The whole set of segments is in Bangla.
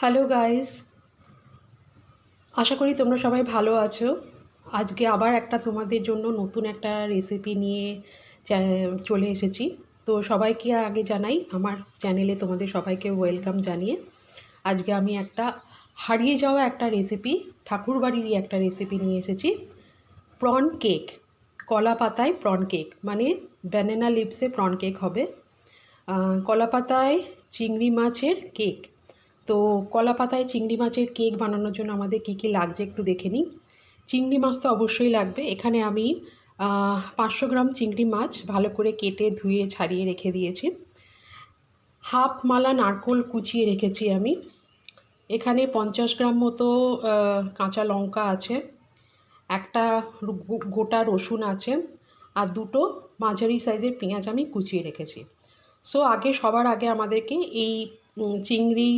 হ্যালো গাইস আশা করি তোমরা সবাই ভালো আছো। আজকে আবার একটা তোমাদের জন্য নতুন একটা রেসিপি নিয়ে চলে এসেছি। তো সবাইকে আগে জানাই, আমার চ্যানেলে তোমাদের সবাইকে ওয়েলকাম জানিয়ে, আজকে আমি একটা হারিয়ে যাওয়া একটা রেসিপি ঠাকুরবাড়িরই একটা রেসিপি নিয়ে এসেছি। প্রন কেক কলা পাতায় প্রন কেক মানে ব্যানানা লিপসে প্রন কেক হবে। কলা পাতায় চিংড়ি মাছের কেক তো কলা পাতায় চিংড়ি মাছের কেক বানানোর জন্য আমাদের কী কী লাগছে একটু দেখে নিই। চিংড়ি মাছ তো অবশ্যই লাগবে। এখানে আমি পাঁচশো গ্রাম চিংড়ি মাছ ভালো করে কেটে, ধুয়ে, ছাড়িয়ে রেখে দিয়েছি। হাফ মালা নারকোল কুচিয়ে রেখেছি আমি। এখানে পঞ্চাশ গ্রাম মতো কাঁচা লঙ্কা আছে। একটা গোটা রসুন আছে। আর দুটো মাঝারি সাইজের পেঁয়াজ আমি কুচিয়ে রেখেছি। সো আগে সবার আগে আমাদেরকে এই চিংড়ি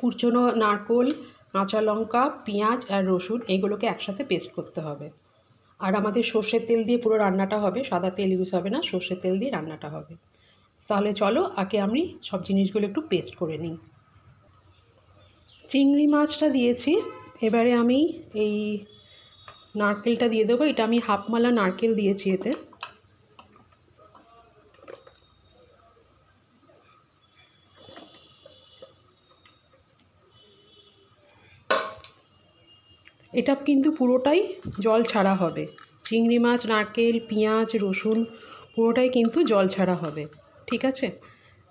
কুচনো নারকোল, কাঁচা লঙ্কা, পেঁয়াজ আর রসুন, এগুলোকে একসাথে পেস্ট করতে হবে। আর আমাদের সর্ষের তেল দিয়ে পুরো রান্নাটা হবে, সাদা তেল ইউজ হবে না, সর্ষের তেল দিয়ে রান্নাটা হবে। তাহলে চলো, আগে আমি সব জিনিসগুলো একটু পেস্ট করে নিই। চিংড়ি মাছটা দিয়েছি, এবারে আমি এই নারকেলটা দিয়ে দেবো, এটা আমি হাফ মালা নারকেল দিয়েছি এতে। এটা কিন্তু পুরোটাই জল ছাড়া হবে। চিংড়ি মাছ, নারকেল, পেঁয়াজ, রসুন পুরোটাই কিন্তু জল ছাড়া হবে, ঠিক আছে?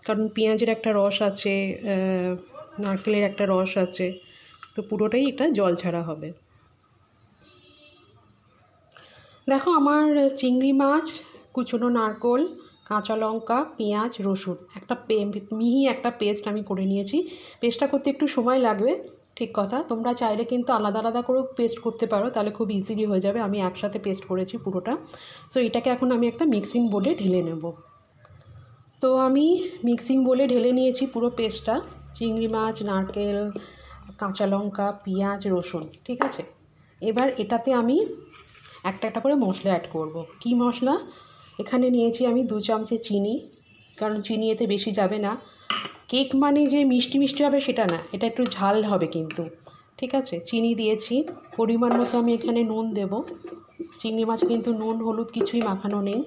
কারণ পেঁয়াজের একটা রস আছে নারকেলের একটা রস আছে, তো পুরোটাই এটা জল ছাড়া হবে। দেখো আমার চিংড়ি মাছ, কুচনো নারকোল, কাঁচা লঙ্কা, পেঁয়াজ, রসুন, একটা মিহি একটা পেস্ট আমি করে নিয়েছি। পেস্টটা করতে একটু সময় লাগবে। ঠিক কথা। তোমরা চাইলে কিন্তু আলাদা আলাদা করেও পেস্ট করতে পারো, তাহলে খুব ইজিলি হয়ে যাবে। আমি একসাথে পেস্ট করেছি পুরোটা। সো এটাকে এখন আমি একটা মিক্সিং বোলে ঢেলে নেব। তো আমি মিক্সিং বোলে ঢেলে নিয়েছি পুরো পেস্টটা চিংড়ি মাছ, নারকেল, কাঁচা লঙ্কা, পেঁয়াজ, রসুন, ঠিক আছে? এবার এটাতে আমি একটা একটা করে মশলা অ্যাড করব। কি মশলা? এখানে নিয়েছি আমি দু চামচে চিনি, কারণ চিনি এতে বেশি যাবে না। কেক মানে যে মিষ্টি মিষ্টি হবে সেটা না, এটা একটু ঝাল হবে কিন্তু। ঠিক আছে? চিনি দিয়েছি, পরিমাণ মতো আমি এখানে নুন দেব। চিংড়ি মাছ কিন্তু নুন, হলুদ কিছুই মাখানো নেই।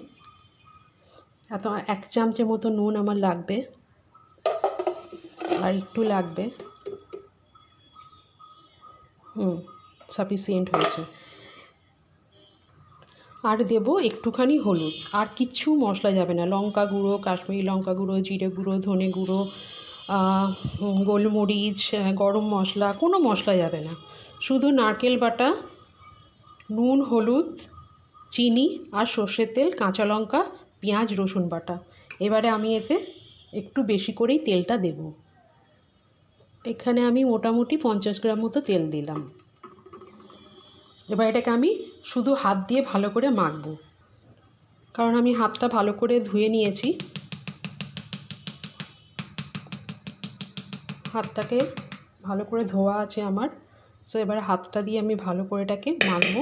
এত এক চামচের মতো নুন আমার লাগবে। আর একটু লাগবে। হুম সাফিসিয়েন্ট হয়েছে। আর দেব একটুখানি হলুদ। আর কিচ্ছু মশলা যাবে না। লঙ্কা গুঁড়ো, কাশ্মীরি লঙ্কা গুঁড়ো, জিরে গুঁড়ো, ধনে গুঁড়ো গোলমরিচ গরম মশলা, কোনো মশলা যাবে না। শুধু নারকেল বাটা, নুন, হলুদ, চিনি আর সর্ষের তেল, কাঁচা লঙ্কা, পেঁয়াজ, রসুন বাটা। এবারে আমি এতে একটু বেশি করেই তেলটা দেব। এখানে আমি মোটামুটি পঞ্চাশ গ্রাম মতো তেল দিলাম। এবার এটাকে আমি শুধু হাত দিয়ে ভালো করে মাখবো। কারণ আমি হাতটা ভালো করে ধুয়ে নিয়েছি। হাতটাকে ভালো করে ধোয়া আছে আমার। সো এবার হাতটা দিয়ে আমি ভালো করে এটাকে মাখবো।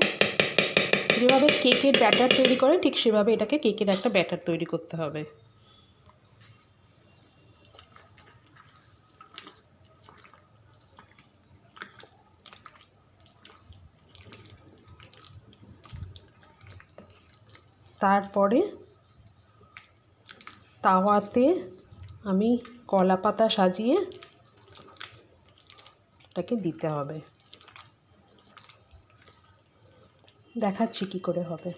যেভাবে কেকের ব্যাটার তৈরি করে, ঠিক সেভাবে এটাকে কেকের একটা ব্যাটার তৈরি করতে হবে। তারপরে তাওয়াতে আমি কলা পাতা সাজিয়ে এটাকে দিতে হবে। দেখাচ্ছি কি করে হবে।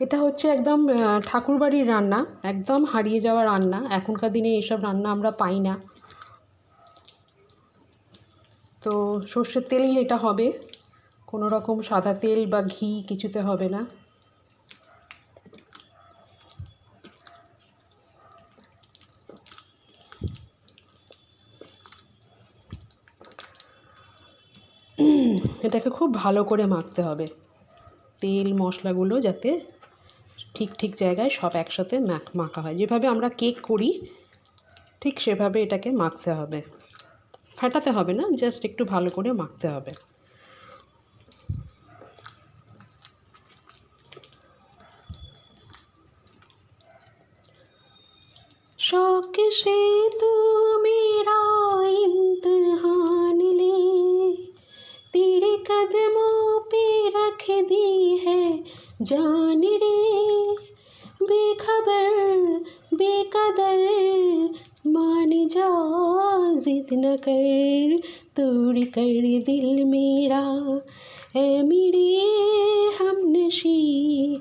এটা হচ্ছে একদম ঠাকুরবাড়ির রান্না, একদম হারিয়ে যাওয়া রান্না। এখনকার দিনে এইসব রান্না আমরা পাই না। তো সর্ষের তেলেই এটা হবে। কোনো রকম সাদা তেল বা ঘি কিছুতে হবে না। এটাকে খুব ভালো করে মাখতে হবে। তেল, মশলাগুলো যাতে ঠিক ঠিক জায়গায় সব একসাথে মাখ মাখা হয়। যেভাবে আমরা কেক করি, ঠিক সেভাবে এটাকে মাখতে হবে। ফাটাতে হবে না, জাস্ট একটু ভালো করে মাখতে হবে। শখ সে তুমি कदमों पे रख दी है, जान रे। बेखबर, बेकदर, मान जा, जिद न कर, तोड़ कर दिल मेरा। ए मेरे हम नशी,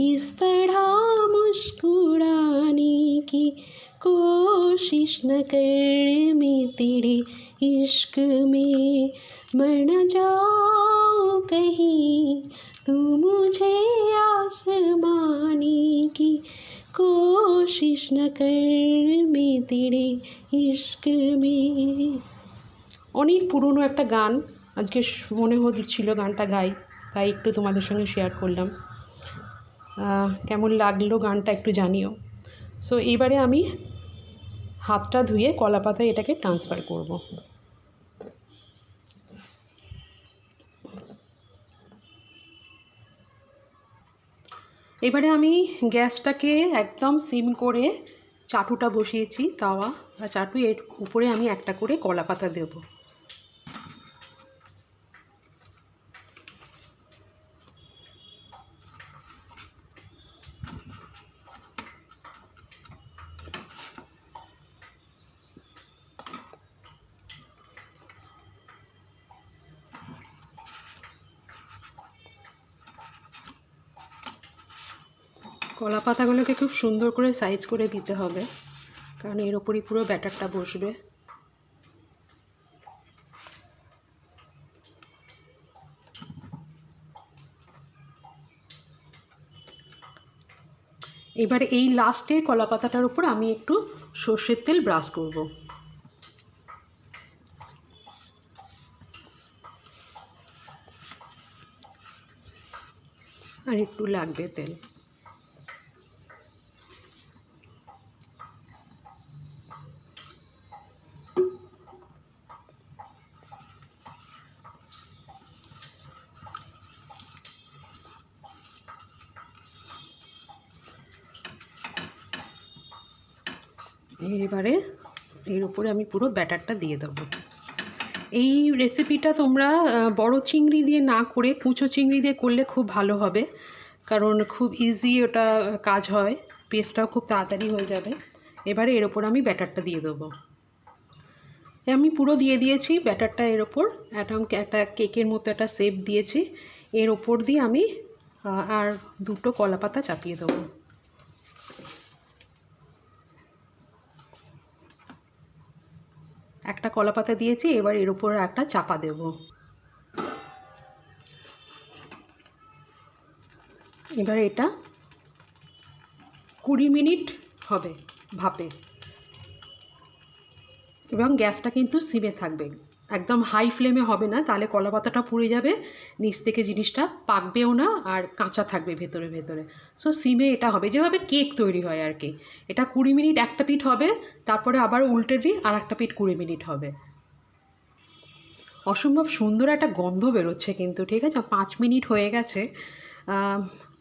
इस तरह मुस्कुराने की कोशिश न कर मैं तेरे इश्क में मर न जाऊं कहीं तू मुझे आसमानी की कोशिश न कर मैं तेरे इश्क में অনেক পুরনো একটা গান আজকে স- মনে হচ্ছিল গানটা গাই তাই একটু তোমাদের সঙ্গে শেয়ার করলাম আহ, কেমন লাগলো গানটা একটু জানিও সো এইবারে আমি হাতটা ধুয়ে কলা পাতায় এটাকে ট্রান্সফার করব। এবারে আমি গ্যাসটাকে একদম সিম করে চাটুটা বসিয়েছি, তাওয়া বা চাটু, এর উপরে আমি একটা করে কলা পাতা দেবো। কলা পাতাগুলোকে খুব সুন্দর করে সাইজ করে দিতে হবে, কারণ এর ওপরই পুরো ব্যাটারটা বসবে। এবারে এই লাস্টের কলা পাতাটার উপর আমি একটু সর্ষের তেল ব্রাশ করব। আর একটু লাগবে তেল এর এবারে এর উপরে আমি পুরো ব্যাটারটা দিয়ে দেবো। এই রেসিপিটা তোমরা বড় চিংড়ি দিয়ে না করে কুচো চিংড়ি দিয়ে করলে খুব ভালো হবে। কারণ খুব ইজি ওটা কাজ হয় পেস্টটাও খুব তাড়াতাড়ি হয়ে যাবে। এবারে এর ওপর আমি ব্যাটারটা দিয়ে দেবো। আমি পুরো দিয়ে দিয়েছি ব্যাটারটা এর ওপর একটা একটা কেকের মতো একটা শেপ দিয়েছি। এর ওপর দিয়ে আমি আর দুটো কলা পাতা চাপিয়ে দেবো। একটা কলা পাতা দিয়েছি, এবার এর উপরে একটা চাপা দেব। এবার এটা কুড়ি মিনিট হবে ভাপে। এবং গ্যাসটা কিন্তু সিমে থাকবে। একদম হাই ফ্লেমে হবে না, তাহলে কলা পাতাটা পুড়ে যাবে, নিচ থেকে জিনিসটা পাকবেও না আর কাঁচা থাকবে ভেতরে ভেতরে। সো সিমে এটা হবে। যেভাবে কেক তৈরি হয় আর কি। এটা কুড়ি মিনিট একটা পিঠ হবে, তারপরে আবার উল্টে দিই আর একটা পিঠ কুড়ি মিনিট হবে। অসম্ভব সুন্দর একটা গন্ধ বেরোচ্ছে কিন্তু, ঠিক আছে? পাঁচ মিনিট হয়ে গেছে।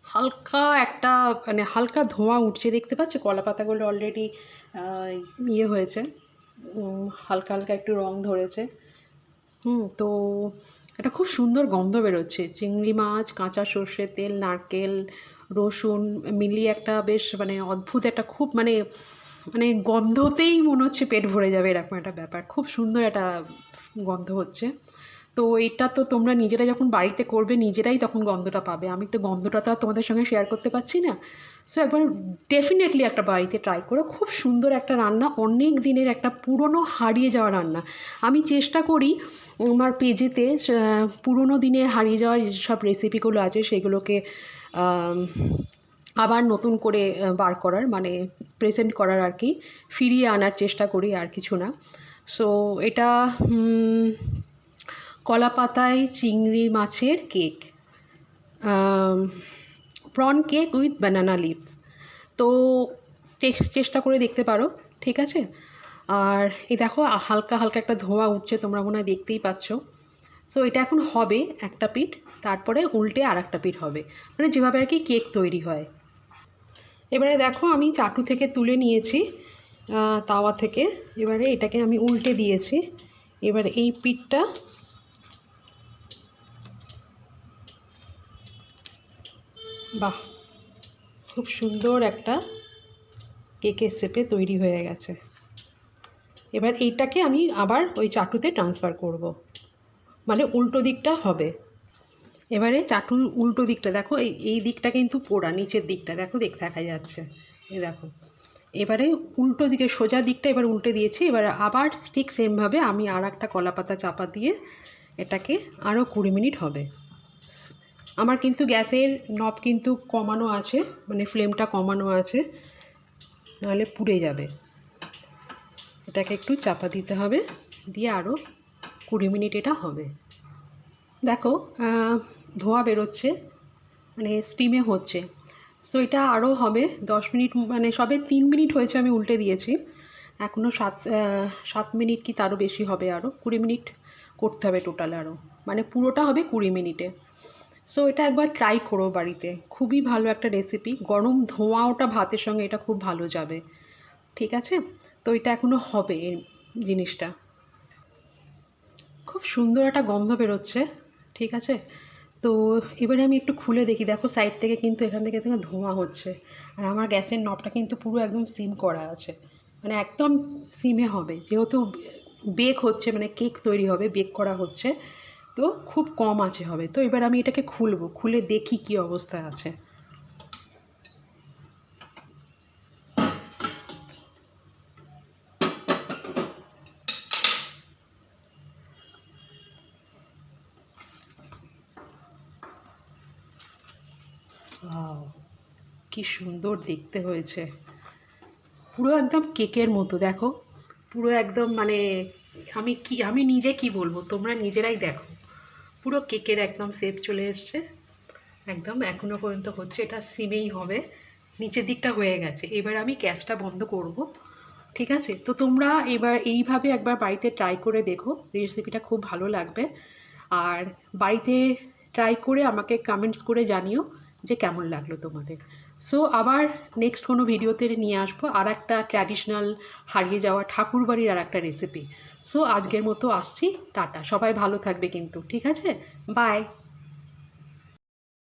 হালকা একটা মানে হালকা ধোঁয়া উঠছে। দেখতে পাচ্ছ? কলা পাতাগুলো অলরেডি ইয়ে হয়েছে। হালকা হালকা একটু রং ধরেছে। হুম, তো এটা খুব সুন্দর গন্ধ বেরোচ্ছে। চিংড়ি মাছ, কাঁচা সর্ষে তেল, নারকেল, রসুন মিলিয়ে একটা বেশ মানে অদ্ভুত একটা খুব মানে মানে গন্ধতেই মনে হচ্ছে পেট ভরে যাবে এরকম একটা ব্যাপার। খুব সুন্দর একটা গন্ধ হচ্ছে। তো এটা তো তোমরা নিজেরা যখন বাড়িতে করবে, নিজেরাই তখন গন্ধটা পাবে। আমি তো গন্ধটা তো আর তোমাদের সঙ্গে শেয়ার করতে পারছি না। সো একবার ডেফিনেটলি একটা বাড়িতে ট্রাই করো। খুব সুন্দর একটা রান্না, অনেক দিনের একটা পুরনো হারিয়ে যাওয়া রান্না। আমি চেষ্টা করি আমার পেজেতে পুরনো দিনের হারিয়ে যাওয়া যেসব রেসিপিগুলো আছে, সেগুলোকে আবার নতুন করে বার করার মানে প্রেজেন্ট করার আর কি। ফিরিয়ে আনার চেষ্টা করি, আর কিছু না। সো এটা কলা পাতায় চিংড়ি মাছের cake. Prawn cake with banana leaves. তো চেষ্টা করে দেখতে পারো, ঠিক আছে? আর এই দেখো হালকা হালকা একটা ধোঁয়া উঠছে, তোমরা মনে হয় দেখতেই পাচ্ছ। সো এটা এখন হবে একটা পিঠ, তারপরে উল্টে আর একটা পিঠ হবে। মানে যেভাবে আর কি কেক তৈরি হয়। এবারে দেখো, আমি চাটু থেকে তুলে নিয়েছি তাওয়া থেকে। এবারে এটাকে আমি উল্টে দিয়েছি। এবারে এই পিঠটা বাহ, খুব সুন্দর একটা কেকের শেপে তৈরি হয়ে গেছে। এবার এইটাকে আমি আবার ওই চাটুতে ট্রান্সফার করব। মানে উল্টো দিকটা হবে। এবারে চাটুর উল্টো দিকটা, দেখো এই এই দিকটা কিন্তু পোড়া, নিচের দিকটা, দেখো দেখ, দেখা যাচ্ছে। এই দেখো। এবারে উল্টো দিকে, সোজা দিকটা এবার উল্টে দিয়েছি, এবার আবার ঠিক সেমভাবে আমি আর একটা কলা পাতা চাপা দিয়ে এটাকে আরও কুড়ি মিনিট হবে। আমার কিন্তু গ্যাসের নব কিন্তু কমানো আছে মানে ফ্লেমটা কমানো আছে, নাহলে পুড়ে যাবে। এটাকে একটু চাপা দিতে হবে, দিয়ে আরও কুড়ি মিনিট এটা হবে। দেখো ধোঁয়া বেরোচ্ছে মানে স্টিমে হচ্ছে। সো এটা আরও হবে দশ মিনিট মানে সবে তিন মিনিট হয়েছে আমি উল্টে দিয়েছি। এখনও সাত সাত মিনিট কি তারও বেশি হবে আরও কুড়ি মিনিট করতে হবে টোটাল আরও মানে পুরোটা হবে কুড়ি মিনিটে। সো এটা একবার ট্রাই করো বাড়িতে। খুবই ভালো একটা রেসিপি গরম ধোঁয়া ওটা ভাতের সঙ্গে, এটা খুব ভালো যাবে। ঠিক আছে? তো এটা এখনও হবে এই জিনিসটা। খুব সুন্দর একটা গন্ধ বেরোচ্ছে। ঠিক আছে? তো এবারে আমি একটু খুলে দেখি। দেখো সাইড থেকে কিন্তু এখান থেকে থেকে ধোঁয়া হচ্ছে। আর আমার গ্যাসের নবটা কিন্তু পুরো একদম সিম করা আছে। মানে একদম সিমে হবে। যেহেতু বেক হচ্ছে মানে কেক তৈরি হবে বেক করা হচ্ছে। তো খুব কম আছে হবে। তো এবার আমি এটাকে খুলবো, খুলে দেখি কি অবস্থা আছে। কি সুন্দর দেখতে হয়েছে। পুরো একদম কেকের মতো, দেখো। পুরো একদম মানে আমি কি, আমি নিজে কি বলব? তোমরা নিজেরাই দেখো। পুরো কেকের একদম শেপ চলে এসছে। একদম এখনও পর্যন্ত হচ্ছে, এটা সিমেই হবে। নিচের দিকটা হয়ে গেছে। এবার আমি গ্যাসটা বন্ধ করব। ঠিক আছে? তো তোমরা এবার এইভাবে একবার বাড়িতে ট্রাই করে দেখো। রেসিপিটা খুব ভালো লাগবে। আর বাড়িতে ট্রাই করে আমাকে কমেন্টস করে জানিও যে কেমন লাগল তোমাদের। সো আবার নেক্সট কোনো ভিডিওতে নিয়ে আসব। আর একটা ট্র্যাডিশনাল হারিয়ে যাওয়া ঠাকুরবাড়ির আর একটা রেসিপি সো আজকের মতো আসছি। টাটা। সবাই ভালো থাকবে কিন্তু ঠিক আছে? বাই